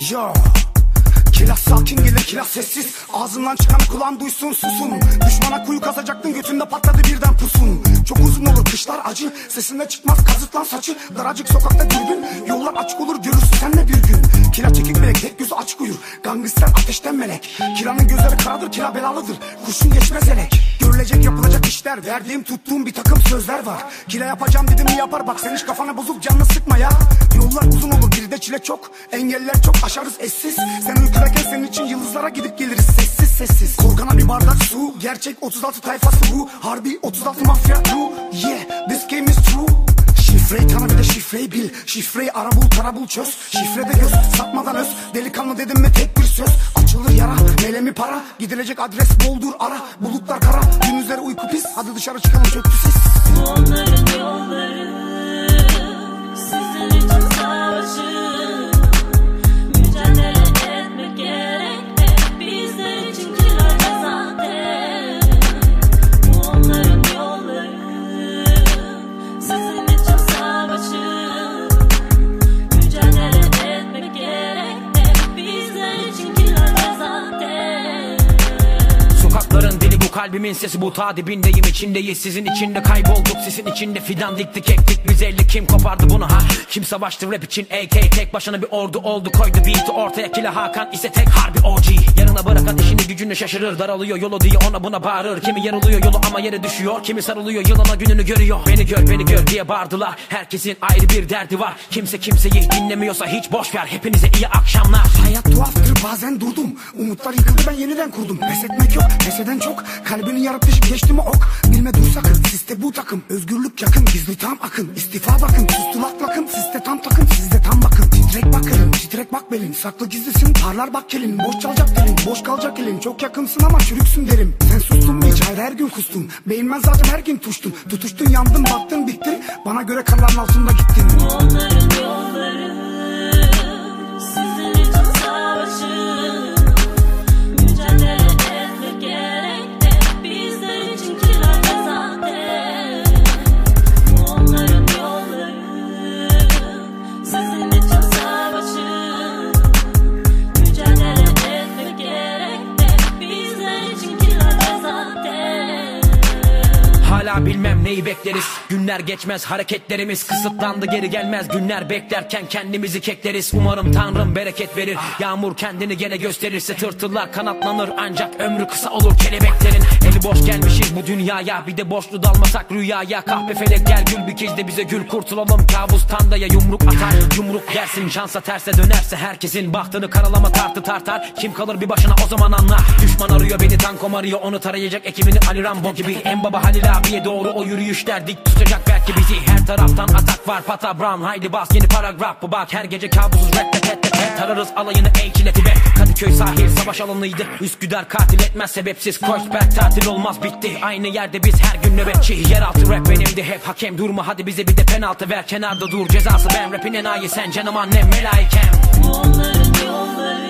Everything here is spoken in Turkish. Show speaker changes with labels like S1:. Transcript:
S1: Yo Kilas sakin gelir kilas sessiz. Ağzından çıkanı kulağın duysun susun. Düşmana kuyu kazacaktın götünde patladı birden pusun. Çok uzun kışlar acı Sesinde çıkmaz kazıtlan saçı. Daracık sokakta dürbün Yollar açık olur görürsün sen de bir gün. Kila çekik melek tek gözü açık uyur. Gangster ateşten melek. Kilanın gözleri karadır kila belalıdır. Kurşun geçmez elek. Görülecek yapılacak işler. Verdiğim tuttuğum bir takım sözler var. Kila yapacağım dedim mi yapar. Bak sen hiç kafana bozup canını sıkma ya. Yollar uzun olur geride çile çok. Engeller çok aşarız eşsiz. Sen uykudayken senin için yıldızlara gidip geliriz. Sessiz sessiz Korkana bir bardak su. Gerçek 36 tayfası bu. Harbi 36 mafya. Crew Yeah this game is true. Şifreyi tanı bir de şifreyi bil. Şifreyi ara bul tara bul çöz. Şifrede göz satmadan öz. Delikanlı dedim mi tek bir söz. Açılır yara melemi para. Gidilecek adres boldur ara. Bulutlar kara gündüzleri uyku pis. Hadi dışarı çıkalım çöktü ses
S2: kalbimin sesi bu ta dibindeyim içindeyiz. Sizin içinde kaybolduk sizin içinde fidan diktik ektik biz elli. Kim kopardı bunu ha? Kim savaştı rap için? AK tek başına bir ordu oldu koydu beat'i ortaya. Kila Hakan ise tek harbi OG yanına bırakan işini gücünü şaşırır daralıyor yolu diye ona buna bağırır. Kimi yarılıyor yolu ama yere düşüyor kimi sarılıyor yılana gününü görüyor. Beni gör beni gör diye bağırdılar herkesin ayrı bir derdi var. Kimse kimseyi dinlemiyorsa hiç boş ver hepinize iyi akşamlar.
S1: Hayat tuhaftır bazen durdum. Umutlar yıkıldı ben yeniden kurdum. Pes etmek yok pes eden çok. Kalbinin yarıp deşip geçti mi ok? Bilme dur sakın siste bu takım. Özgürlük yakın gizli tam akın. İstifa bakın sustu lak bakın. Siste tam takın sizde tam bakın. Titrek bak titrek bak belin Saklı gizlisin. Parlar bak kelin Boş çalacak dilin boş kalacak elin Çok yakınsın ama çürüksün derim. Sen sustun hiç? Hayır her gün kustun Beğenmez zaten her gün tuştun Tutuştun yandın baktın bittin. Bana göre karların altında gittin.
S3: Onların yolları
S2: Bilmem neyi bekleriz. Günler geçmez hareketlerimiz kısıtlandı geri gelmez. Günler beklerken kendimizi kekleriz. Umarım Tanrım bereket verir. Yağmur kendini gene gösterirse Tırtıllar kanatlanır ancak ömrü kısa olur kelebeklerin. Eli boş gelmişiz bu dünyaya. Bir de boşlu dalmasak rüyaya. Kahpe felek gel gül bir kez de bize gül Kurtulalım. Kabustan da ya yumruk atar. Yumruk yersin şansa terse dönerse Herkesin bahtını karalama tartı tartar. Kim kalır bir başına o zaman anla. Düşman arıyor beni tankom arıyor Onu tarayacak ekibini Ali Rambo gibi. En baba Halil abiye doğru o yürüyüşler Dik tutacak belki bizi. Her taraftan atak var. Pata brown Haydi bas. Yeni paragraf bu bak. Her gece kabusuz red red red Tararız alayını eykileti be Kadıköy sahil savaş alanıydı. Üsküdar katil etmez. Sebepsiz Kreuzberg tatil olmaz. Bitti. Aynı yerde biz her gün nöbetçi. Yeraltı rap benimdi. Hep hakem Durma. Hadi bize bir de penaltı ver. Kenarda dur. Cezası ben rapin enayi. Sen Canım annem melaikem
S3: Onların yolları